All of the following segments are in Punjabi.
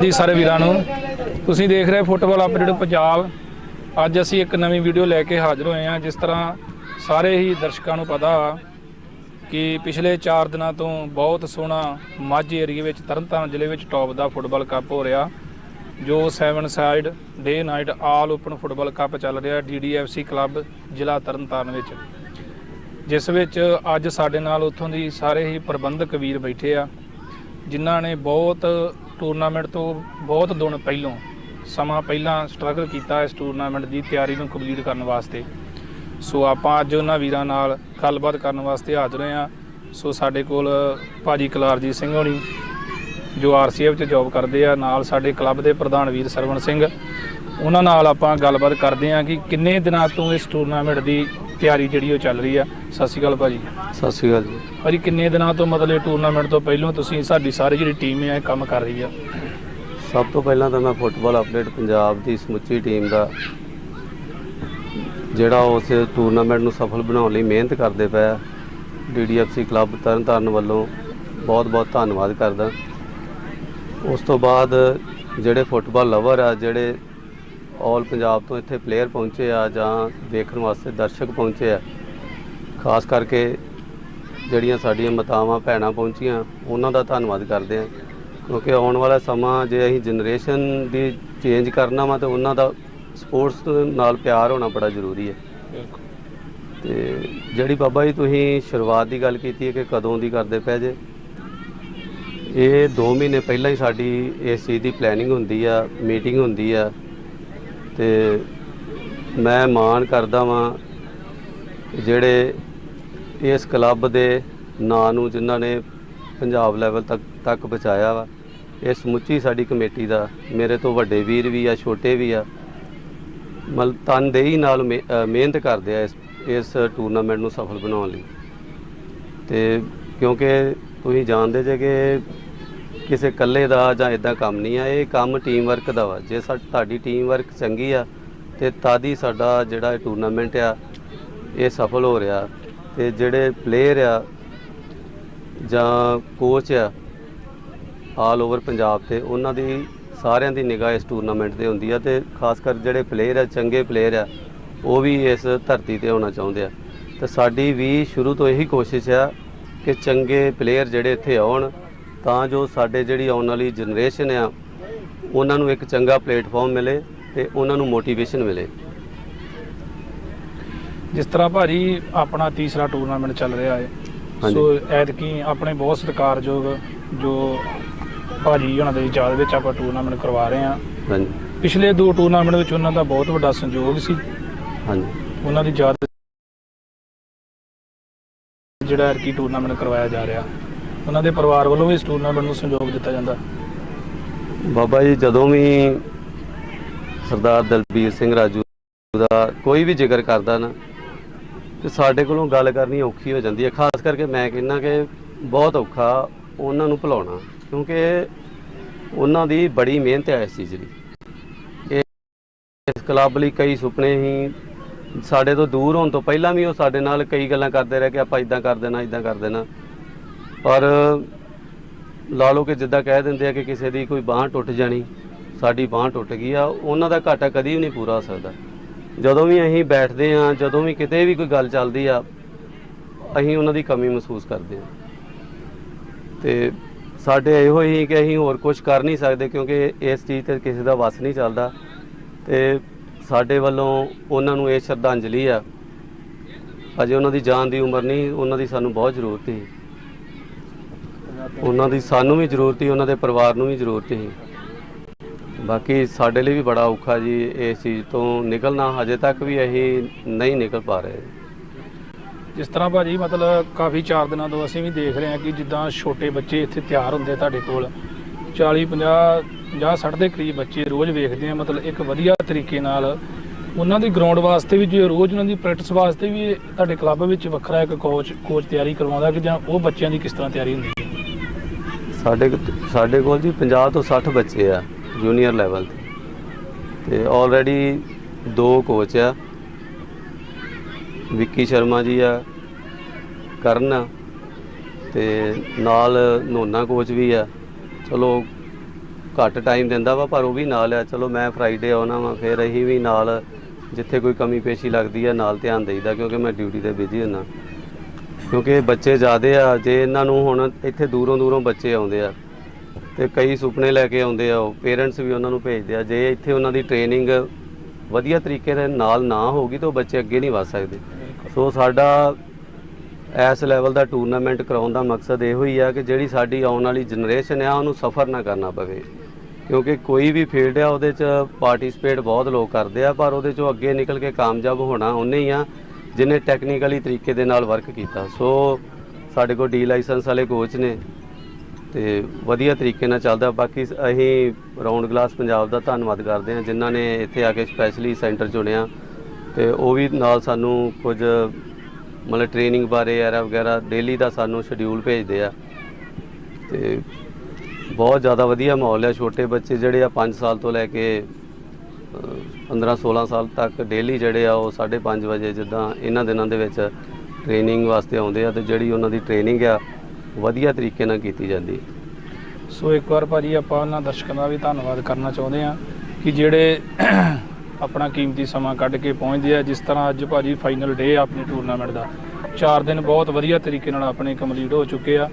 ਜੀ ਸਾਰੇ ਵੀਰਾਂ ਨੂੰ। ਤੁਸੀਂ ਦੇਖ ਰਹੇ ਫੁੱਟਬਾਲ ਅਪਡੇਟ ਪੰਜਾਬ। ਅੱਜ ਅਸੀਂ ਇੱਕ ਨਵੀਂ ਵੀਡੀਓ ਲੈ ਕੇ ਹਾਜ਼ਰ ਹੋਏ ਹਾਂ, ਜਿਸ ਤਰ੍ਹਾਂ ਸਾਰੇ ਹੀ ਦਰਸ਼ਕਾਂ ਨੂੰ ਪਤਾ ਕਿ ਪਿਛਲੇ 4 ਦਿਨਾਂ ਤੋਂ ਬਹੁਤ ਸੋਹਣਾ ਮਾਝੇ ਏਰੀਏ ਵਿੱਚ ਤਰਨਤਾਰਨ ਜ਼ਿਲ੍ਹੇ ਵਿੱਚ ਟੌਪ ਦਾ ਫੁੱਟਬਾਲ ਕੱਪ ਹੋ ਰਿਹਾ, ਜੋ 7 side day night all open football cup ਚੱਲ ਰਿਹਾ ਡੀਡੀਐਫਸੀ ਕਲੱਬ ਜ਼ਿਲ੍ਹਾ ਤਰਨਤਾਰਨ ਵਿੱਚ। ਜਿਸ ਵਿੱਚ ਅੱਜ ਸਾਡੇ ਨਾਲ ਉੱਥੋਂ ਦੀ ਸਾਰੇ ਹੀ ਪ੍ਰਬੰਧਕ ਵੀਰ ਬੈਠੇ ਆ, ਜਿਨ੍ਹਾਂ ਨੇ ਬਹੁਤ ਟੂਰਨਾਮੈਂਟ ਤੋਂ ਬਹੁਤ ਦਿਨ ਪਹਿਲੋਂ ਸਮਾਂ ਪਹਿਲਾਂ ਸਟਰਗਲ ਕੀਤਾ ਇਸ ਟੂਰਨਾਮੈਂਟ ਦੀ ਤਿਆਰੀ ਨੂੰ ਕੰਪਲੀਟ ਕਰਨ ਵਾਸਤੇ। ਸੋ ਆਪਾਂ ਅੱਜ ਉਹਨਾਂ ਵੀਰਾਂ ਨਾਲ ਗੱਲਬਾਤ ਕਰਨ ਵਾਸਤੇ ਹਾਜ਼ਰ ਹਾਂ। ਸੋ ਸਾਡੇ ਕੋਲ ਭਾਜੀ ਕਲਾਰਜੀਤ ਸਿੰਘ ਹੋਣੀ, ਜੋ ਆਰਸੀਐਫ ਚ ਜੌਬ ਕਰਦੇ ਆ, ਨਾਲ ਸਾਡੇ ਕਲੱਬ ਦੇ ਪ੍ਰਧਾਨ ਵੀਰ ਸਰਵਣ ਸਿੰਘ ਉਹਨਾਂ ਨਾਲ ਆਪਾਂ ਗੱਲਬਾਤ ਕਰਦੇ ਆ ਕਿ ਕਿੰਨੇ ਦਿਨਾਂ ਤੋਂ ਇਸ ਟੂਰਨਾਮੈਂਟ ਦੀ ਤਿਆਰੀ ਜਿਹੜੀ ਉਹ ਚੱਲ ਰਹੀ ਆ। ਸਤਿ ਸ਼੍ਰੀ ਅਕਾਲ ਭਾਜੀ। ਸਤਿ ਸ਼੍ਰੀ ਅਕਾਲ ਜੀ। ਭਾਜੀ ਕਿੰਨੇ ਦਿਨਾਂ ਤੋਂ ਮਤਲਬ ਇਹ ਟੂਰਨਾਮੈਂਟ ਤੋਂ ਪਹਿਲਾਂ ਤੁਸੀਂ ਸਾਡੀ ਸਾਰੀ ਜਿਹੜੀ ਟੀਮ ਹੈ ਕੰਮ ਕਰ ਰਹੀ ਆ? ਸਭ ਤੋਂ ਪਹਿਲਾਂ ਤਾਂ ਮੈਂ ਫੁੱਟਬਾਲ ਅਪਡੇਟ ਪੰਜਾਬ ਦੀ ਸਮੁੱਚੀ ਟੀਮ ਦਾ ਜਿਹੜਾ ਉਸ ਟੂਰਨਾਮੈਂਟ ਨੂੰ ਸਫਲ ਬਣਾਉਣ ਲਈ ਮਿਹਨਤ ਕਰਦੇ ਪਿਆ ਡੀਡੀਐਫਸੀ ਕਲੱਬ ਤਰਨਤਾਰਨ ਵੱਲੋਂ ਬਹੁਤ-ਬਹੁਤ ਧੰਨਵਾਦ ਕਰਦਾ। ਉਸ ਤੋਂ ਬਾਅਦ ਜਿਹੜੇ ਫੁੱਟਬਾਲ ਲਵਰ ਆ ਜਿਹੜੇ ਆਲ ਪੰਜਾਬ ਤੋਂ ਇੱਥੇ ਪਲੇਅਰ ਪਹੁੰਚੇ ਆ ਜਾਂ ਦੇਖਣ ਵਾਸਤੇ ਦਰਸ਼ਕ ਪਹੁੰਚੇ ਆ। ਖਾਸ ਕਰਕੇ ਜਿਹੜੀਆਂ ਸਾਡੀਆਂ ਮਾਤਾਵਾਂ, ਭੈਣਾਂ ਪਹੁੰਚੀਆਂ, ਉਹਨਾਂ ਦਾ ਧੰਨਵਾਦ ਕਰਦੇ ਆ। ਕਿਉਂਕਿ ਆਉਣ ਵਾਲਾ ਸਮਾਂ ਜੇ ਅਸੀਂ ਜਨਰੇਸ਼ਨ ਦੀ ਚੇਂਜ ਕਰਨਾ ਵਾ ਤੇ ਉਹਨਾਂ ਦਾ ਸਪੋਰਟਸ ਨਾਲ ਪਿਆਰ ਹੋਣਾ ਬੜਾ ਜ਼ਰੂਰੀ ਹੈ ਤੇ ਜਿਹੜੀ ਬਾਬਾ ਜੀ ਤੁਸੀਂ ਸ਼ੁਰੂਆਤ ਦੀ ਗੱਲ ਕੀਤੀ ਹੈ ਕਿ ਕਦੋਂ ਦੀ ਕਰਦੇ ਪਏ ਜੇ? ਇਹ 2 ਮਹੀਨੇ ਪਹਿਲਾਂ ਹੀ ਸਾਡੀ ਇਸ ਚੀਜ਼ ਦੀ ਪਲੈਨਿੰਗ ਹੁੰਦੀ ਆ ਮੀਟਿੰਗ ਹੁੰਦੀ ਆ। ਤੇ ਮੈਂ ਮਾਣ ਕਰਦਾ ਵਾਂ ਜਿਹੜੇ ਇਸ ਕਲੱਬ ਦੇ ਨਾਂ ਨੂੰ ਜਿਨ੍ਹਾਂ ਨੇ ਪੰਜਾਬ ਲੈਵਲ ਤੱਕ ਤੱਕ ਪਹੁੰਚਾਇਆ ਵਾ, ਇਹ ਸਮੁੱਚੀ ਸਾਡੀ ਕਮੇਟੀ ਦਾ, ਮੇਰੇ ਤੋਂ ਵੱਡੇ ਵੀਰ ਵੀ ਆ, ਛੋਟੇ ਵੀ ਆ, ਮਲ, ਤਨਦੇਹੀ ਨਾਲ ਮਿਹ- ਮਿਹਨਤ ਕਰਦੇ ਆ ਇਸ ਇਸ ਟੂਰਨਾਮੈਂਟ ਨੂੰ ਸਫਲ ਬਣਾਉਣ ਲਈ। ਤੇ ਕਿਉਂਕਿ ਤੁਸੀਂ ਜਾਣਦੇ ਜੇ ਕਿ ਕਿਸੇ ਇਕੱਲੇ ਦਾ ਜਾਂ ਇਦਾਂ ਕੰਮ ਨਹੀਂ ਆ, ਇਹ ਕੰਮ ਟੀਮ ਵਰਕ ਦਾ ਵਾ। ਜੇ ਸਾਡੀ ਤੁਹਾਡੀ ਟੀਮ ਵਰਕ ਚੰਗੀ ਆ ਤੇ ਤਦ ਹੀ ਸਾਡਾ ਜਿਹੜਾ ਇਹ ਟੂਰਨਾਮੈਂਟ ਆ, ਇਹ ਸਫਲ ਹੋ ਰਿਹਾ ਤੇ ਜਿਹੜੇ ਪਲੇਅਰ ਆ ਜਾਂ ਕੋਚ ਆ ਆਲ ਓਵਰ ਪੰਜਾਬ ਤੇ, ਉਹਨਾਂ ਦੀ ਸਾਰਿਆਂ ਦੀ ਨਿਗਾਹ ਇਸ ਟੂਰਨਾਮੈਂਟ ਤੇ ਹੁੰਦੀ ਆ ਤੇ ਖਾਸ ਕਰ ਜਿਹੜੇ ਪਲੇਅਰ ਆ, ਚੰਗੇ ਪਲੇਅਰ ਆ, ਉਹ ਵੀ ਇਸ ਧਰਤੀ ਤੇ ਹੋਣਾ ਚਾਹੁੰਦੇ ਆ। ਤੇ ਸਾਡੀ ਵੀ ਸ਼ੁਰੂ ਤੋਂ ਇਹੀ ਕੋਸ਼ਿਸ਼ ਆ ਕਿ ਚੰਗੇ ਪਲੇਅਰ ਜਿਹੜੇ ਇੱਥੇ ਆਉਣ ਤਾਂ ਜੋ ਸਾਡੇ ਜਿਹੜੀ ਆਉਣ ਵਾਲੀ ਜਨਰੇਸ਼ਨ ਆ ਉਹਨਾਂ ਨੂੰ ਇੱਕ ਚੰਗਾ ਪਲੇਟਫਾਰਮ ਮਿਲੇ ਤੇ ਉਹਨਾਂ ਨੂੰ ਮੋਟੀਵੇਸ਼ਨ ਮਿਲੇ। ਜਿਸ ਤਰ੍ਹਾਂ ਭਾਜੀ ਆਪਣਾ ਤੀਸਰਾ ਟੂਰਨਾਮੈਂਟ ਚੱਲ ਰਿਹਾ ਹੈ। ਸੋ ਐਤਕੀ ਆਪਣੇ ਬਹੁਤ ਸਤਿਕਾਰਯੋਗ ਜੋ ਭਾਜੀ ਉਹਨਾਂ ਦੇ ਯਾਦ ਵਿੱਚ ਆਪਾਂ ਟੂਰਨਾਮੈਂਟ ਕਰਵਾ ਰਹੇ ਹਾਂ। ਹਾਂਜੀ। ਪਿਛਲੇ ਦੋ ਟੂਰਨਾਮੈਂਟ ਵਿੱਚ ਉਹਨਾਂ ਦਾ ਬਹੁਤ ਵੱਡਾ ਸੰਯੋਗ ਸੀ। ਹਾਂਜੀ। ਉਹਨਾਂ ਦੀ ਯਾਦ ਜਿਹੜਾ ਐਤਕੀ ਟੂਰਨਾਮੈਂਟ ਕਰਵਾਇਆ ਜਾ ਰਿਹਾ। ਉਹਨਾਂ ਦੇ ਪਰਿਵਾਰ ਵੱਲੋਂ ਵੀ ਇਸ ਟੂਰਨਾਮੈਂਟ ਨੂੰ ਸਹਿਯੋਗ ਦਿੱਤਾ ਜਾਂਦਾ। ਬਾਬਾ ਜੀ, ਜਦੋਂ ਵੀ ਸਰਦਾਰ ਦਲਬੀਰ ਸਿੰਘ ਰਾਜੂ ਦਾ ਕੋਈ ਵੀ ਜ਼ਿਕਰ ਕਰਦਾ ਨਾ, ਤੇ ਸਾਡੇ ਕੋਲੋਂ ਗੱਲ ਕਰਨੀ ਔਖੀ ਹੋ ਜਾਂਦੀ ਹੈ। ਖਾਸ ਕਰਕੇ ਮੈਂ ਕਹਿੰਦਾ ਕਿ ਬਹੁਤ ਔਖਾ ਉਹਨਾਂ ਨੂੰ ਭੁਲਾਉਣਾ, ਕਿਉਂਕਿ ਉਹਨਾਂ ਦੀ ਬੜੀ ਮਿਹਨਤ ਹੈ ਇਸ ਚੀਜ਼ ਲਈ ਇਸ ਕਲੱਬ ਲਈ ਕਈ ਸੁਪਨੇ ਹੀ ਸਾਡੇ ਤੋਂ ਦੂਰ ਹੋਣ ਤੋਂ ਪਹਿਲਾਂ ਵੀ ਉਹ ਸਾਡੇ ਨਾਲ ਕਈ ਗੱਲਾਂ ਕਰਦੇ ਰਹੇ ਕਿ ਆਪਾਂ ਇਦਾਂ ਕਰ ਦੇਣਾ, ਇਦਾਂ ਕਰ ਦੇਣਾ। ਪਰ ਲਾ ਲਓ ਕਿ ਜਿੱਦਾਂ ਕਹਿ ਦਿੰਦੇ ਆ ਕਿ ਕਿਸੇ ਦੀ ਕੋਈ ਬਾਹ ਟੁੱਟ ਜਾਣੀ, ਸਾਡੀ ਬਾਹ ਟੁੱਟ ਗਈ ਆ, ਉਹਨਾਂ ਦਾ ਘਾਟਾ ਕਦੀ ਵੀ ਨਹੀਂ ਪੂਰਾ ਹੋ ਸਕਦਾ। ਜਦੋਂ ਵੀ ਅਸੀਂ ਬੈਠਦੇ ਆ ਜਦੋਂ ਵੀ ਕਿਤੇ ਵੀ ਕੋਈ ਗੱਲ ਚੱਲਦੀ ਆ, ਅਸੀਂ ਉਹਨਾਂ ਦੀ ਕਮੀ ਮਹਿਸੂਸ ਕਰਦੇ ਆ ਤੇ ਸਾਡੇ ਇਹੋ ਹੀ ਕਿ ਅਸੀਂ ਹੋਰ ਕੁਝ ਕਰ ਨਹੀਂ ਸਕਦੇ ਕਿਉਂਕਿ ਇਸ ਚੀਜ਼ ਤੇ ਕਿਸੇ ਦਾ ਵਸ ਨਹੀਂ ਚੱਲਦਾ। ਤੇ ਸਾਡੇ ਵੱਲੋਂ ਉਹਨਾਂ ਨੂੰ ਇਹ ਸ਼ਰਧਾਂਜਲੀ ਆ। ਅਜੇ ਉਹਨਾਂ ਦੀ ਜਾਨ ਦੀ ਉਮਰ ਨਹੀਂ, ਉਹਨਾਂ ਦੀ ਸਾਨੂੰ ਬਹੁਤ ਜ਼ਰੂਰਤ ਸੀ। ਉਹਨਾਂ ਦੀ ਸਾਨੂੰ ਵੀ ਜ਼ਰੂਰਤ ਸੀ, ਉਹਨਾਂ ਦੇ ਪਰਿਵਾਰ ਨੂੰ ਵੀ ਜ਼ਰੂਰਤ ਸੀ। ਬਾਕੀ ਸਾਡੇ ਲਈ ਵੀ ਬੜਾ ਔਖਾ ਜੀ ਇਸ ਚੀਜ਼ ਤੋਂ ਨਿਕਲਣਾ, ਹਜੇ ਤੱਕ ਵੀ ਅਸੀਂ ਨਹੀਂ ਨਿਕਲ ਪਾ ਰਹੇ। ਜਿਸ ਤਰ੍ਹਾਂ ਭਾਜੀ, ਮਤਲਬ ਕਾਫੀ 4 ਦਿਨਾਂ ਤੋਂ ਅਸੀਂ ਵੀ ਦੇਖ ਰਹੇ ਹਾਂ ਕਿ ਜਿੱਦਾਂ ਛੋਟੇ ਬੱਚੇ ਇੱਥੇ ਤਿਆਰ ਹੁੰਦੇ ਤੁਹਾਡੇ ਕੋਲ 40 50 50 60 ਦੇ ਕਰੀਬ ਬੱਚੇ ਰੋਜ਼ ਵੇਖਦੇ ਆ, ਮਤਲਬ ਇੱਕ ਵਧੀਆ ਤਰੀਕੇ ਨਾਲ ਉਹਨਾਂ ਦੀ ਗਰਾਊਂਡ ਵਾਸਤੇ ਵੀ, ਜੇ ਰੋਜ਼ ਉਹਨਾਂ ਦੀ ਪ੍ਰੈਕਟਿਸ ਵਾਸਤੇ ਵੀ ਤੁਹਾਡੇ ਕਲੱਬ ਵਿੱਚ ਵੱਖਰਾ ਇੱਕ ਕੋਚ ਕੋਚ ਤਿਆਰੀ ਕਰਵਾਉਂਦਾ ਕਿ ਜਾਂ ਉਹ ਬੱਚਿਆਂ ਦੀ ਕਿਸ ਤਰ੍ਹਾਂ ਤਿਆਰੀ ਹੁੰਦੀ? ਸਾਡੇ ਸਾਡੇ ਕੋਲ ਜੀ 50 ਤੋਂ 60 ਬੱਚੇ ਆ ਜੂਨੀਅਰ ਲੈਵਲ ਤੇ। ਤੇ ਆਲਰੇਡੀ ਦੋ ਕੋਚ ਆ। ਵਿੱਕੀ ਸ਼ਰਮਾ ਜੀ ਆ ਕਰਨ ਆ, ਤੇ ਨਾਲ ਨੋਨਾ ਕੋਚ ਵੀ ਆ। ਚਲੋ ਘੱਟ ਟਾਈਮ ਦਿੰਦਾ ਵਾ ਪਰ ਉਹ ਵੀ ਨਾਲ ਆ। ਚਲੋ ਮੈਂ ਫਰਾਈਡੇ ਆਉਣਾ ਵਾ ਫਿਰ ਅਸੀਂ ਵੀ ਨਾਲ ਜਿੱਥੇ ਕੋਈ ਕਮੀ ਪੇਸ਼ੀ ਲੱਗਦੀ ਆ ਨਾਲ ਧਿਆਨ ਦੇਈਦਾ ਕਿਉਂਕਿ ਮੈਂ ਡਿਊਟੀ ਤੇ ਬਿਜ਼ੀ ਹੁੰਨਾ। ਕਿਉਂਕਿ ਬੱਚੇ ਜ਼ਿਆਦੇ ਆ, ਜੇ ਇਹਨਾਂ ਨੂੰ ਹੁਣ ਇੱਥੇ ਦੂਰੋਂ ਦੂਰੋਂ ਬੱਚੇ ਆਉਂਦੇ ਆ ਤੇ ਕਈ ਸੁਪਨੇ ਲੈ ਕੇ ਆਉਂਦੇ ਆ, ਉਹ ਪੇਰੈਂਟਸ ਵੀ ਉਹਨਾਂ ਨੂੰ ਭੇਜਦੇ ਆ, ਜੇ ਇੱਥੇ ਉਹਨਾਂ ਦੀ ਟ੍ਰੇਨਿੰਗ ਵਧੀਆ ਤਰੀਕੇ ਦੇ ਨਾਲ ਨਾ ਹੋਗੀ ਤਾਂ ਉਹ ਬੱਚੇ ਅੱਗੇ ਨਹੀਂ ਵਧ ਸਕਦੇ। ਸੋ ਸਾਡਾ ਇਸ ਲੈਵਲ ਦਾ ਟੂਰਨਾਮੈਂਟ ਕਰਾਉਣ ਦਾ ਮਕਸਦ ਇਹੋ ਹੀ ਆ ਕਿ ਜਿਹੜੀ ਸਾਡੀ ਆਉਣ ਵਾਲੀ ਜਨਰੇਸ਼ਨ ਆ, ਉਹਨੂੰ ਸਫਰ ਨਾ ਕਰਨਾ ਪਵੇ। ਕਿਉਂਕਿ ਕੋਈ ਵੀ ਫੀਲਡ ਆ, ਉਹਦੇ 'ਚ ਪਾਰਟਿਸਿਪੇਟ ਬਹੁਤ ਲੋਕ ਕਰਦੇ ਆ, ਪਰ ਉਹਦੇ 'ਚੋਂ ਅੱਗੇ ਨਿਕਲ ਕੇ ਕਾਮਯਾਬ ਹੋਣਾ ਉਹਨੇ ਹੀ ਆ। ਜਿਹਨੇ ਟੈਕਨੀਕਲੀ ਤਰੀਕੇ ਦੇ ਨਾਲ ਵਰਕ ਕੀਤਾ। ਸੋ ਸਾਡੇ ਕੋਲ ਡੀ ਲਾਇਸੈਂਸ ਵਾਲੇ ਕੋਚ ਨੇ ਤੇ ਵਧੀਆ ਤਰੀਕੇ ਨਾਲ ਚੱਲਦਾ। ਬਾਕੀ ਅਸੀਂ ਰਾਉਂਡ ਗਲਾਸ ਪੰਜਾਬ ਦਾ ਧੰਨਵਾਦ ਕਰਦੇ ਹਾਂ, ਜਿਨ੍ਹਾਂ ਨੇ ਇੱਥੇ ਆ ਕੇ ਸਪੈਸ਼ਲੀ ਸੈਂਟਰ ਚੁਣਿਆ। ਤੇ ਉਹ ਵੀ ਨਾਲ ਸਾਨੂੰ ਕੁਝ, ਮਤਲਬ ਟ੍ਰੇਨਿੰਗ ਬਾਰੇ ਐਰਾ ਵਗੈਰਾ ਡੇਲੀ ਦਾ ਸਾਨੂੰ ਸ਼ਡਿਊਲ ਭੇਜਦੇ ਆ। ਤੇ ਬਹੁਤ ਜ਼ਿਆਦਾ ਵਧੀਆ ਮਾਹੌਲ ਹੈ ਛੋਟੇ ਬੱਚੇ ਜਿਹੜੇ ਆ 5 ਸਾਲ ਤੋਂ ਲੈ ਕੇ 15 16 ਸਾਲ ਤੱਕ ਡੇਲੀ ਜਿਹੜੇ ਆ ਉਹ 5:30 ਵਜੇ ਜਿੱਦਾਂ ਇਹਨਾਂ ਦਿਨਾਂ ਦੇ ਵਿੱਚ ਟ੍ਰੇਨਿੰਗ ਵਾਸਤੇ ਆਉਂਦੇ ਆ ਤੇ ਜਿਹੜੀ ਉਹਨਾਂ ਦੀ ਟ੍ਰੇਨਿੰਗ ਆ, ਵਧੀਆ ਤਰੀਕੇ ਨਾਲ ਕੀਤੀ ਜਾਂਦੀ ਸੋ ਇੱਕ ਵਾਰ ਭਾਜੀ ਆਪਾਂ ਉਹਨਾਂ ਦਰਸ਼ਕਾਂ ਦਾ ਵੀ ਧੰਨਵਾਦ ਕਰਨਾ ਚਾਹੁੰਦੇ ਆ ਕਿ ਜਿਹੜੇ ਆਪਣਾ ਕੀਮਤੀ ਸਮਾਂ ਕੱਢ ਕੇ ਪਹੁੰਚਦੇ ਆ, ਜਿਸ ਤਰ੍ਹਾਂ ਅੱਜ ਭਾਜੀ ਫਾਈਨਲ ਡੇ ਆ ਆਪਣੀ ਟੂਰਨਾਮੈਂਟ ਦਾ। 4 ਦਿਨ ਬਹੁਤ ਵਧੀਆ ਤਰੀਕੇ ਨਾਲ ਆਪਣੇ ਕੰਪਲੀਟ ਹੋ ਚੁੱਕੇ ਆ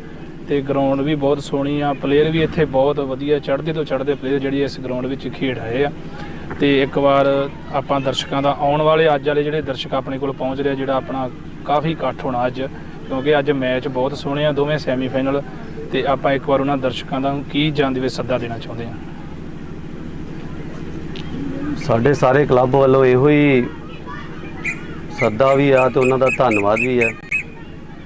ਤੇ ਗਰਾਊਂਡ ਵੀ ਬਹੁਤ ਸੋਹਣੀ ਆ ਪਲੇਅਰ ਵੀ ਇੱਥੇ ਬਹੁਤ ਵਧੀਆ, ਚੜ੍ਹਦੇ ਤੋਂ ਚੜ੍ਹਦੇ ਪਲੇਅਰ ਜਿਹੜੇ ਇਸ ਗਰਾਊਂਡ ਵਿੱਚ ਖੇਡ ਰਹੇ ਆ। ਤੇ ਇੱਕ ਵਾਰ ਆਪਾਂ ਦਰਸ਼ਕਾਂ ਦਾ ਆਉਣ ਵਾਲੇ ਅੱਜ ਵਾਲੇ ਜਿਹੜੇ ਦਰਸ਼ਕ ਆਪਣੇ ਕੋਲ ਪਹੁੰਚ ਰਿਹਾ ਜਿਹੜਾ ਆਪਣਾ ਕਾਫੀ ਇਕੱਠ ਹੋਣਾ ਅੱਜ, ਕਿਉਂਕਿ ਅੱਜ ਮੈਚ ਬਹੁਤ ਸੋਹਣੇ ਆ, ਦੋਵੇਂ ਸੈਮੀਫਾਈਨਲ ਤੇ ਆਪਾਂ ਇੱਕ ਵਾਰ ਉਹਨਾਂ ਦਰਸ਼ਕਾਂ ਦਾ ਕੀ ਜਾਂਦੇ ਵਿੱਚ ਸੱਦਾ ਦੇਣਾ ਚਾਹੁੰਦੇ ਹਾਂ ਸਾਡੇ ਸਾਰੇ ਕਲੱਬ ਵੱਲੋਂ ਇਹੋ ਹੀ ਸੱਦਾ ਵੀ ਆ ਤੇ ਉਹਨਾਂ ਦਾ ਧੰਨਵਾਦ ਵੀ ਆ।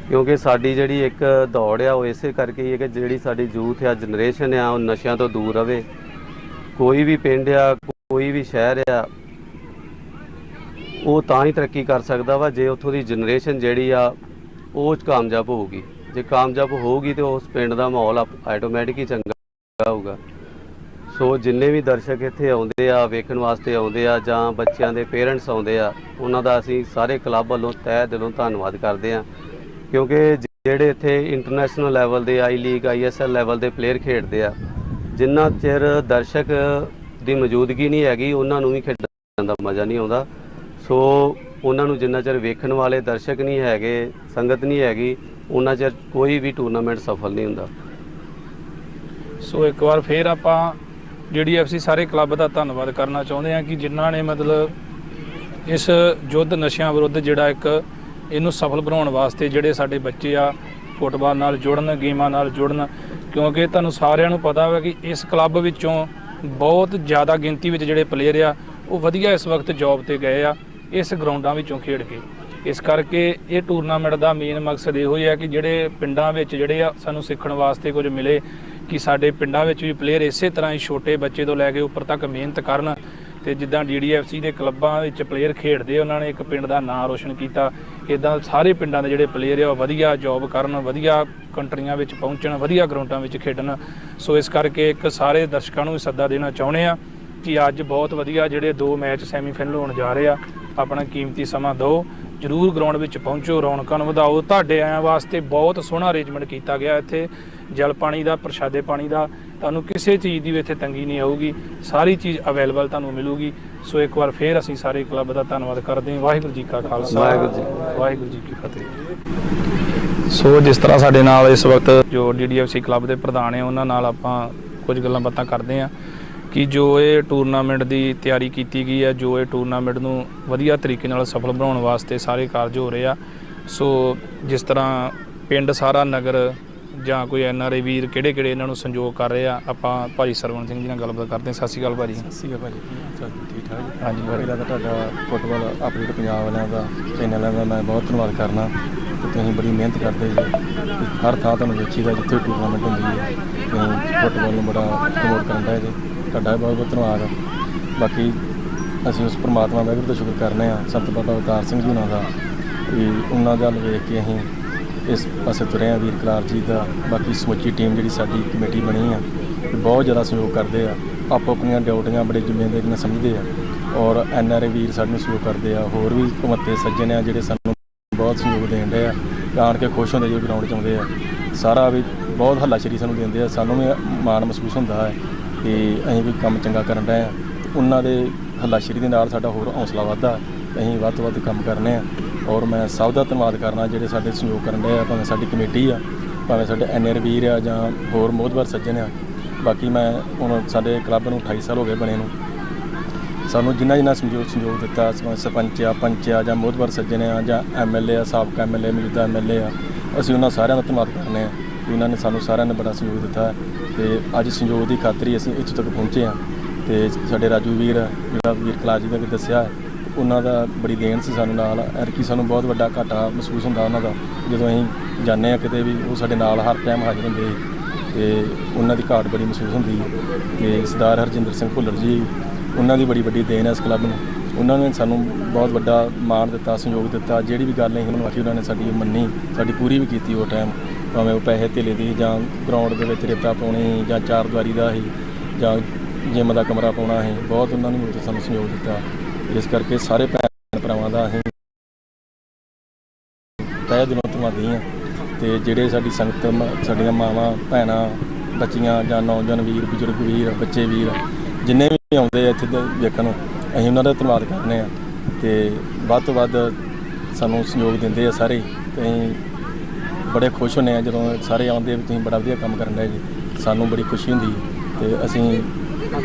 ਕਿਉਂਕਿ ਸਾਡੀ ਜਿਹੜੀ ਇੱਕ ਦੌੜ ਆ, ਉਹ ਇਸੇ ਕਰਕੇ ਹੀ ਹੈ ਕਿ ਜਿਹੜੀ ਸਾਡੀ ਯੂਥ ਆ ਜਨਰੇਸ਼ਨ ਆ, ਉਹ ਨਸ਼ਿਆਂ ਤੋਂ ਦੂਰ ਰਵੇ। ਕੋਈ ਵੀ ਪਿੰਡ ਆ ਕੋਈ ਵੀ ਸ਼ਹਿਰ ਆ, ਉਹ ਤਾਂ ਹੀ ਤਰੱਕੀ ਕਰ ਸਕਦਾ ਵਾ, ਜੇ ਉੱਥੋਂ ਦੀ ਜਨਰੇਸ਼ਨ ਜਿਹੜੀ ਆ, ਉਹ ਕਾਮਯਾਬ ਹੋਊਗੀ। ਜੇ ਕਾਮਯਾਬ ਹੋਊਗੀ ਤੇ ਉਸ ਪਿੰਡ ਦਾ ਮਾਹੌਲ ਆਟੋਮੈਟਿਕ ਹੀ ਚੰਗਾ ਹੋਊਗਾ। ਸੋ ਜਿੰਨੇ ਵੀ ਦਰਸ਼ਕ ਇੱਥੇ ਆਉਂਦੇ ਆ, ਵੇਖਣ ਵਾਸਤੇ ਆਉਂਦੇ ਆ, ਜਾਂ ਬੱਚਿਆਂ ਦੇ ਪੇਰੈਂਟਸ ਆਉਂਦੇ ਆ, ਉਹਨਾਂ ਦਾ ਅਸੀਂ ਸਾਰੇ ਕਲੱਬ ਵੱਲੋਂ ਤਹਿ ਦਿਲੋਂ ਧੰਨਵਾਦ ਕਰਦੇ ਆ। ਕਿਉਂਕਿ ਜਿਹੜੇ ਇੱਥੇ ਇੰਟਰਨੈਸ਼ਨਲ ਲੈਵਲ ਦੇ ਆਈ ਲੀਗ ਆਈਐਸਐਲ ਲੈਵਲ ਦੇ ਪਲੇਅਰ ਖੇਡਦੇ ਆ, ਜਿੰਨਾ ਚਿਰ ਦਰਸ਼ਕ ਦੀ ਮੌਜੂਦਗੀ ਨਹੀਂ ਹੈਗੀ, ਉਹਨਾਂ ਨੂੰ ਵੀ ਖੇਡਣ ਦਾ ਮਜ਼ਾ ਨਹੀਂ ਆਉਂਦਾ। ਸੋ ਉਹਨਾਂ ਨੂੰ ਜਿੰਨਾ ਚਿਰ ਵੇਖਣ ਵਾਲੇ ਦਰਸ਼ਕ ਨਹੀਂ ਹੈਗੇ, ਸੰਗਤ ਨਹੀਂ ਹੈਗੀ, ਉਹਨਾਂ ਚਿਰ ਕੋਈ ਵੀ ਟੂਰਨਾਮੈਂਟ ਸਫਲ ਨਹੀਂ ਹੁੰਦਾ। ਸੋ ਇੱਕ ਵਾਰ ਫੇਰ ਆਪਾਂ ਜਿਹੜੀ ਐਫਸੀ ਸਾਰੇ ਕਲੱਬ ਦਾ ਧੰਨਵਾਦ ਕਰਨਾ ਚਾਹੁੰਦੇ ਹਾਂ ਕਿ ਜਿਨ੍ਹਾਂ ਨੇ ਮਤਲਬ ਇਸ ਯੁੱਧ ਨਸ਼ਿਆਂ ਵਿਰੁੱਧ ਜਿਹੜਾ ਇੱਕ ਇਹਨੂੰ ਸਫਲ ਬਣਾਉਣ ਵਾਸਤੇ ਜਿਹੜੇ ਸਾਡੇ ਬੱਚੇ ਆ, ਫੁੱਟਬਾਲ ਨਾਲ ਜੁੜਨ, ਗੇਮਾਂ ਨਾਲ ਜੁੜਨ, ਕਿਉਂਕਿ ਤੁਹਾਨੂੰ ਸਾਰਿਆਂ ਨੂੰ ਪਤਾ ਵਾ ਕਿ ਇਸ ਕਲੱਬ ਵਿੱਚੋਂ ਬਹੁਤ ਜ਼ਿਆਦਾ ਗਿਣਤੀ ਵਿੱਚ ਜਿਹੜੇ ਪਲੇਅਰ ਆ, ਉਹ ਵਧੀਆ ਇਸ ਵਕਤ ਜੌਬ ਤੇ ਗਏ ਆ, ਇਸ ਗਰਾਊਂਡਾਂ ਵਿੱਚੋਂ ਖੇਡ ਕੇ। ਇਸ ਕਰਕੇ ਇਹ ਟੂਰਨਾਮੈਂਟ ਦਾ ਮੇਨ ਮਕਸਦ ਇਹੋ ਹੀ ਹੈ ਕਿ ਜਿਹੜੇ ਪਿੰਡਾਂ ਵਿੱਚ ਜਿਹੜੇ ਆ, ਸਾਨੂੰ ਸਿੱਖਣ ਵਾਸਤੇ ਕੁਝ ਮਿਲੇ, ਕਿ ਸਾਡੇ ਪਿੰਡਾਂ ਵਿੱਚ ਵੀ ਪਲੇਅਰ ਇਸੇ ਤਰ੍ਹਾਂ ਹੀ ਛੋਟੇ ਬੱਚੇ ਤੋਂ ਲੈ ਕੇ ਉੱਪਰ ਤੱਕ ਮਿਹਨਤ ਕਰਨ ਤੇ ਜਿੱਦਾਂ ਡੀਡੀਐਫਸੀ ਦੇ ਕਲੱਬਾਂ ਵਿੱਚ ਪਲੇਅਰ ਖੇਡਦੇ, ਉਹਨਾਂ ਨੇ ਇੱਕ ਪਿੰਡ ਦਾ ਨਾਂ ਰੋਸ਼ਨ ਕੀਤਾ। ਇਦਾਂ ਸਾਰੇ ਪਿੰਡਾਂ ਦੇ ਜਿਹੜੇ ਪਲੇਅਰ ਆ, ਉਹ ਵਧੀਆ ਜੌਬ ਕਰਨ, ਵਧੀਆ ਕੰਟਰੀਆਂ ਵਿੱਚ ਪਹੁੰਚਣ, ਵਧੀਆ ਗਰਾਊਂਡਾਂ ਵਿੱਚ ਖੇਡਣ। ਸੋ ਇਸ ਕਰਕੇ ਇੱਕ ਸਾਰੇ ਦਰਸ਼ਕਾਂ ਨੂੰ ਵੀ ਸੱਦਾ ਦੇਣਾ ਚਾਹੁੰਦੇ ਆ ਕਿ ਅੱਜ ਬਹੁਤ ਵਧੀਆ ਜਿਹੜੇ ਦੋ ਮੈਚ ਸੈਮੀਫਾਈਨਲ ਹੋਣ ਜਾ ਰਹੇ ਆ, ਆਪਣਾ ਕੀਮਤੀ ਸਮਾਂ ਦਿਓ। ਜਰੂਰ ਗਰਾਊਂਡ ਵਿੱਚ ਪਹੁੰਚੋ ਰੌਣਕਾਂ ਨੂੰ ਵਧਾਓ। ਤੁਹਾਡੇ ਆਇਆਂ ਵਾਸਤੇ ਬਹੁਤ ਸੋਹਣਾ ਅਰੇਂਜਮੈਂਟ ਕੀਤਾ ਗਿਆ ਇੱਥੇ। ਜਲ ਪਾਣੀ ਦਾ ਪ੍ਰਸ਼ਾਦੇ ਪਾਣੀ ਦਾ ਤੁਹਾਨੂੰ ਕਿਸੇ ਚੀਜ਼ ਦੀ ਵੀ ਇੱਥੇ ਤੰਗੀ ਨਹੀਂ ਆਊਗੀ। ਸਾਰੀ ਚੀਜ਼ ਅਵੇਲੇਬਲ ਤੁਹਾਨੂੰ ਮਿਲੂਗੀ। ਸੋ ਇੱਕ ਵਾਰ ਫੇਰ ਅਸੀਂ ਸਾਰੇ ਕਲੱਬ ਦਾ ਧੰਨਵਾਦ ਕਰਦੇ ਹਾਂ। ਵਾਹਿਗੁਰੂ ਜੀ ਕਾ ਖਾਲਸਾ। ਵਾਹਿਗੁਰੂ ਜੀ। ਵਾਹਿਗੁਰੂ ਜੀ ਕੀ ਫਤਿਹ। ਸੋ ਜਿਸ ਤਰ੍ਹਾਂ ਸਾਡੇ ਨਾਲ ਇਸ ਵਕਤ ਜੋ ਡੀਡੀਐਫਸੀ ਕਲੱਬ ਦੇ ਪ੍ਰਧਾਨ ਹੈ ਉਹਨਾਂ ਨਾਲ ਆਪਾਂ ਕੁਝ ਗੱਲਾਂ ਬਾਤਾਂ ਕਰਦੇ ਹਾਂ। ਕਿ ਜੋ ਇਹ ਟੂਰਨਾਮੈਂਟ ਦੀ ਤਿਆਰੀ ਕੀਤੀ ਗਈ ਹੈ ਜੋ ਇਹ ਟੂਰਨਾਮੈਂਟ ਨੂੰ ਵਧੀਆ ਤਰੀਕੇ ਨਾਲ ਸਫਲ ਬਣਾਉਣ ਵਾਸਤੇ ਸਾਰੇ ਕਾਰਜ ਹੋ ਰਹੇ ਆ। ਸੋ ਜਿਸ ਤਰ੍ਹਾਂ ਪਿੰਡ ਸਾਰਾ ਨਗਰ ਜਾਂ ਕੋਈ ਐਨਆਰਆਈ ਵੀਰ ਕਿਹੜੇ ਕਿਹੜੇ ਇਹਨਾਂ ਨੂੰ ਸੰਯੋਗ ਕਰ ਰਹੇ ਆ ਆਪਾਂ ਭਾਜੀ ਸਰਵਣ ਸਿੰਘ ਜੀ ਨਾਲ ਗੱਲਬਾਤ ਕਰਦੇ ਹਾਂ। ਸਤਿ ਸ਼੍ਰੀ ਅਕਾਲ ਭਾਜੀ। ਸੀਗਾ ਭਾਜੀ। ਚੱਲ ਠੀਕ ਠਾਕ ਜੀ? ਹਾਂਜੀ ਭਾਜੀ। ਤਾਂ ਤੁਹਾਡਾ ਫੁੱਟਬਾਲ ਅਪਡੇਟ ਪੰਜਾਬ ਵਾਲਿਆਂ ਦਾ ਚੈਨਲਾਂ ਦਾ ਮੈਂ ਬਹੁਤ ਧੰਨਵਾਦ ਕਰਨਾ। ਕਿ ਤੁਸੀਂ ਬੜੀ ਮਿਹਨਤ ਕਰਦੇ ਜੀ। ਹਰ ਥਾਂ ਤੁਹਾਨੂੰ ਵੇਖੀਦਾ ਜਿੱਥੇ ਟੂਰਨਾਮੈਂਟ ਹੁੰਦੀ ਹੈ। ਤੁਸੀਂ ਫੁੱਟਬਾਲ ਨੂੰ ਬੜਾ ਪ੍ਰਮੋਟ ਕਰਨ ਦਾ ਜੀ ਤੁਹਾਡਾ ਬਹੁਤ ਬਹੁਤ ਧੰਨਵਾਦ। ਬਾਕੀ ਅਸੀਂ ਉਸ ਪ੍ਰਮਾਤਮਾ ਦਾ ਵੀ ਸ਼ੁਕਰ ਕਰਨੇ ਆ, ਸੰਤ ਬਾਬਾ ਅਵਤਾਰ ਸਿੰਘ ਜੀ ਉਹਨਾਂ ਦਾ, ਵੀ ਉਹਨਾਂ ਦਾ ਵੇਖ ਕੇ ਅਸੀਂ ਇਸ ਪਾਸੇ ਤੁਰੇ ਆ ਵੀਰ ਕਲਾਰ ਜੀ ਦਾ, ਬਾਕੀ ਸਮੁੱਚੀ ਟੀਮ ਜਿਹੜੀ ਸਾਡੀ ਕਮੇਟੀ ਬਣੀ ਆ ਬਹੁਤ ਜ਼ਿਆਦਾ ਸਹਿਯੋਗ ਕਰਦੇ ਆ। ਆਪੋ ਆਪਣੀਆਂ ਡਿਊਟੀਆਂ ਬੜੇ ਜ਼ਿੰਮੇਵਾਰੀ ਨਾਲ ਸਮਝਦੇ ਆ ਔਰ ਐਨ ਆਰ ਆਈ ਵੀਰ ਸਾਨੂੰ ਸਹਿਯੋਗ ਕਰਦੇ ਆ, ਹੋਰ ਵੀ ਕੁਮੱਤੇ ਸੱਜਣ ਆ ਜਿਹੜੇ ਸਾਨੂੰ ਬਹੁਤ ਸਹਿਯੋਗ ਦੇਣ ਦੇ ਆ ਜਾਣ ਕੇ ਖੁਸ਼ ਹੁੰਦੇ ਜੋ ਗਰਾਊਂਡ 'ਚ ਆਉਂਦੇ ਆ। ਸਾਰਾ ਵੀ ਬਹੁਤ ਹੱਲਾਸ਼ੇਰੀ ਸਾਨੂੰ ਦਿੰਦੇ ਆ, ਸਾਨੂੰ ਵੀ ਮਾਣ ਮਹਿਸੂਸ ਹੁੰਦਾ ਹੈ। ਕਿ ਅਸੀਂ ਵੀ ਕੰਮ ਚੰਗਾ ਕਰਨ ਰਹੇ ਆ। ਉਹਨਾਂ ਦੇ ਹੱਲਾਸ਼ੇਰੀ ਦੇ ਨਾਲ ਸਾਡਾ ਹੋਰ ਹੌਸਲਾ ਵਧਦਾ ਅਸੀਂ ਵੱਧ ਤੋਂ ਵੱਧ ਕੰਮ ਕਰਨੇ ਆ। ਔਰ ਮੈਂ ਸਭ ਦਾ ਧੰਨਵਾਦ ਕਰਨਾ ਜਿਹੜੇ ਸਾਡੇ ਸਹਿਯੋਗ ਕਰਨ ਰਹੇ ਆ, ਭਾਵੇਂ ਸਾਡੀ ਕਮੇਟੀ ਆ, ਭਾਵੇਂ ਸਾਡੇ ਐਨਆਰ ਵੀਰ ਆ ਜਾਂ ਹੋਰ ਮੋਹਤਵਰ ਸੱਜਣ ਆ। ਬਾਕੀ ਮੈਂ ਹੁਣ ਸਾਡੇ ਕਲੱਬ ਨੂੰ 28 ਸਾਲ ਹੋ ਗਏ ਬਣੇ ਨੂੰ। ਸਾਨੂੰ ਜਿੰਨਾ ਜਿੰਨਾ ਸੰਯੋਗ ਸੰਯੋਗ ਦਿੱਤਾ ਸਰਪੰਚ ਆ, ਪੰਚ ਆ ਜਾਂ ਮੋਹਤਵਰ ਸੱਜਣ ਆ ਜਾਂ ਐਮਐਲਏ ਆ, ਸਾਬਕਾ ਐਮਐਲਏ ਮੌਜੂਦਾ ਐਮਐਲਏ ਆ, ਅਸੀਂ ਉਹਨਾਂ ਸਾਰਿਆਂ ਦਾ ਧੰਨਵਾਦ ਕਰਨੇ ਆ। ਕਿ ਉਹਨਾਂ ਨੇ ਸਾਨੂੰ ਸਾਰਿਆਂ ਨੇ ਬੜਾ ਸਹਿਯੋਗ ਦਿੱਤਾ ਤੇ ਅੱਜ ਸੰਯੋਗ ਦੀ ਖਾਤਰ ਹੀ ਅਸੀਂ ਇੱਥੇ ਤੱਕ ਪਹੁੰਚੇ ਹਾਂ ਤੇ ਸਾਡੇ ਰਾਜੂ ਵੀਰ, ਜਿਹੜਾ ਵੀਰ ਕਲਾਜ ਜੀ ਦਾ ਵੀ ਦੱਸਿਆ ਉਹਨਾਂ ਦਾ ਬੜੀ ਦੇਣ ਸੀ ਸਾਨੂੰ ਨਾਲ ਐਰਕੀ ਸਾਨੂੰ ਬਹੁਤ ਵੱਡਾ ਘਾਟਾ ਮਹਿਸੂਸ ਹੁੰਦਾ ਉਹਨਾਂ ਦਾ, ਜਦੋਂ ਅਸੀਂ ਜਾਂਦੇ ਆ ਕਿਤੇ ਵੀ, ਉਹ ਸਾਡੇ ਨਾਲ ਹਰ ਟਾਈਮ ਹਾਜ਼ਰ ਹੁੰਦੇ ਸੀ ਤੇ ਉਹਨਾਂ ਦੀ ਘਾਟ ਬੜੀ ਮਹਿਸੂਸ ਹੁੰਦੀ ਹੈ ਤੇ ਸਰਦਾਰ ਹਰਜਿੰਦਰ ਸਿੰਘ ਭੁੱਲਰ ਜੀ, ਉਹਨਾਂ ਦੀ ਬੜੀ ਵੱਡੀ ਦੇਣ ਹੈ ਇਸ ਕਲੱਬ ਨੂੰ, ਉਹਨਾਂ ਨੇ ਸਾਨੂੰ ਬਹੁਤ ਵੱਡਾ ਮਾਣ ਦਿੱਤਾ, ਸਹਿਯੋਗ ਦਿੱਤਾ, ਜਿਹੜੀ ਵੀ ਗੱਲ ਨਹੀਂ ਉਹਨਾਂ ਆਖੀ, ਉਹਨਾਂ ਨੇ ਸਾਡੀ ਮੰਨੀ, ਸਾਡੀ ਪੂਰੀ ਵੀ ਕੀਤੀ ਉਹ ਟਾਈਮ ਭਾਵੇਂ ਉਹ ਪੈਸੇ ਧੇਲੇ ਦੀ ਜਾਂ ਗਰਾਊਂਡ ਦੇ ਵਿੱਚ ਰੇਤਾ ਪਾਉਣੀ ਜਾਂ ਚਾਰ ਦੁਆਰੀ ਦਾ ਹੀ ਜਾਂ ਜਿਮ ਦਾ ਕਮਰਾ ਪਾਉਣਾ ਸੀ ਬਹੁਤ ਉਹਨਾਂ ਨੇ ਮੈਨੂੰ ਸਾਨੂੰ ਸਹਿਯੋਗ ਦਿੱਤਾ। ਇਸ ਕਰਕੇ ਸਾਰੇ ਭੈਣ ਭਰਾਵਾਂ ਦਾ ਅਸੀਂ ਤਹਿ ਦਿਲੋਂ ਧੰਨਵਾਦੀ ਹਾਂ। ਤੇ ਜਿਹੜੇ ਸਾਡੀ ਸੰਗਤ ਮ- ਸਾਡੀਆਂ ਮਾਵਾਂ, ਭੈਣਾਂ, ਬੱਚੀਆਂ ਜਾਂ ਨੌਜਵਾਨ ਵੀਰ, ਬਜ਼ੁਰਗ ਵੀਰ, ਬੱਚੇ ਵੀਰ, ਜਿੰਨੇ ਵੀ ਆਉਂਦੇ ਆ ਇੱਥੇ ਦੇ ਵੇਖਣ ਨੂੰ, ਅਸੀਂ ਉਹਨਾਂ ਦਾ ਧੰਨਵਾਦ ਕਰਦੇ ਆ ਤੇ ਵੱਧ ਤੋਂ ਵੱਧ ਸਾਨੂੰ ਸਹਿਯੋਗ ਦਿੰਦੇ ਆ ਸਾਰੇ। ਤੇ ਅਸੀਂ ਬੜੇ ਖੁਸ਼ ਹੁੰਨੇ ਆ ਜਦੋਂ ਸਾਰੇ ਆਉਂਦੇ ਵੀ ਤੁਸੀਂ ਬੜਾ ਵਧੀਆ ਕੰਮ ਕਰਨ ਰਹੇ ਜੀ। ਸਾਨੂੰ ਬੜੀ ਖੁਸ਼ੀ ਹੁੰਦੀ ਹੈ ਤੇ ਅਸੀਂ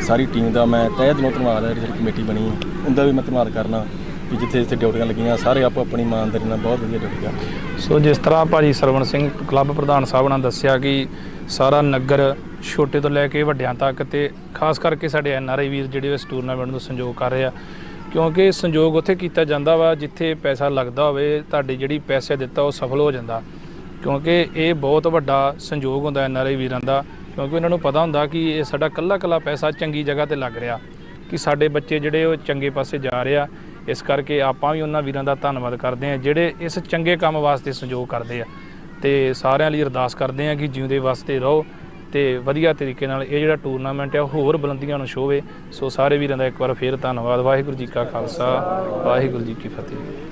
ਸਾਰੀ ਟੀਮ ਦਾ ਮੈਂ ਤਹਿ ਦਿਲੋਂ ਧੰਨਵਾਦ ਹੈ ਜਿਹੜੀ ਕਮੇਟੀ ਬਣੀ ਹੈ ਉਹਦਾ ਵੀ ਮੈਂ ਧੰਨਵਾਦ ਕਰਨਾ ਕਿ ਜਿੱਥੇ ਜਿੱਥੇ ਡਿਊਟੀਆਂ ਲੱਗੀਆਂ, ਸਾਰੇ ਆਪੋ ਆਪਣੀ ਇਮਾਨਦਾਰੀ ਨਾਲ ਬਹੁਤ ਵਧੀਆ ਡਿਊਟੀ ਕਰਦੇ ਸੋ ਜਿਸ ਤਰ੍ਹਾਂ ਭਾਜੀ ਸਰਵਣ ਸਿੰਘ ਕਲੱਬ ਪ੍ਰਧਾਨ ਸਾਹਿਬ ਨੇ ਦੱਸਿਆ ਕਿ ਸਾਰਾ ਨਗਰ ਛੋਟੇ ਤੋਂ ਲੈ ਕੇ ਵੱਡਿਆਂ ਤੱਕ ਤੇ ਖਾਸ ਕਰਕੇ ਸਾਡੇ ਐਨ ਆਰ ਆਈ ਵੀਰ ਜਿਹੜੇ ਇਸ ਟੂਰਨਾਮੈਂਟ ਨੂੰ ਸੰਯੋਗ ਕਰ ਰਹੇ ਆ, ਕਿਉਂਕਿ ਸੰਯੋਗ ਉੱਥੇ ਕੀਤਾ ਜਾਂਦਾ ਵਾ ਜਿੱਥੇ ਪੈਸਾ ਲੱਗਦਾ ਹੋਵੇ, ਤੁਹਾਡੀ ਜਿਹੜੀ ਪੈਸੇ ਦਿੱਤਾ ਉਹ ਸਫਲ ਹੋ ਜਾਂਦਾ। ਕਿਉਂਕਿ ਇਹ ਬਹੁਤ ਵੱਡਾ ਸੰਯੋਗ ਹੁੰਦਾ ਐਨ ਆਰ ਆਈ ਵੀਰਾਂ ਦਾ, ਕਿਉਂਕਿ ਉਹਨਾਂ ਨੂੰ ਪਤਾ ਹੁੰਦਾ ਕਿ ਇਹ ਸਾਡਾ ਕੱਲਾ ਕੱਲਾ ਪੈਸਾ ਚੰਗੀ ਜਗ੍ਹਾ ਤੇ ਲੱਗ ਰਿਹਾ, ਕਿ ਸਾਡੇ ਬੱਚੇ ਜਿਹੜੇ ਉਹ ਚੰਗੇ ਪਾਸੇ ਜਾ ਰਹੇ ਆ। ਇਸ ਕਰਕੇ ਆਪਾਂ ਵੀ ਉਹਨਾਂ ਵੀਰਾਂ ਦਾ ਧੰਨਵਾਦ ਕਰਦੇ ਹਾਂ, ਜਿਹੜੇ ਇਸ ਚੰਗੇ ਕੰਮ ਵਾਸਤੇ ਸੰਯੋਗ ਕਰਦੇ ਆ। ਤੇ ਸਾਰਿਆਂ ਲਈ ਅਰਦਾਸ ਕਰਦੇ ਆ ਕਿ ਜਿਉਂਦੇ ਵਾਸਤੇ ਰਹੋ ਤੇ ਵਧੀਆ ਤਰੀਕੇ ਨਾਲ ਇਹ ਜਿਹੜਾ ਟੂਰਨਾਮੈਂਟ ਹੈ ਉਹ ਹੋਰ ਬੁਲੰਦੀਆਂ ਨੂੰ ਛੋਵੇ ਸੋ ਸਾਰੇ ਵੀਰਾਂ ਦਾ ਇੱਕ ਵਾਰ ਫੇਰ ਧੰਨਵਾਦ। ਵਾਹਿਗੁਰੂ ਜੀ ਕਾ ਖਾਲਸਾ, ਵਾਹਿਗੁਰੂ ਜੀ ਕੀ ਫਤਿਹ।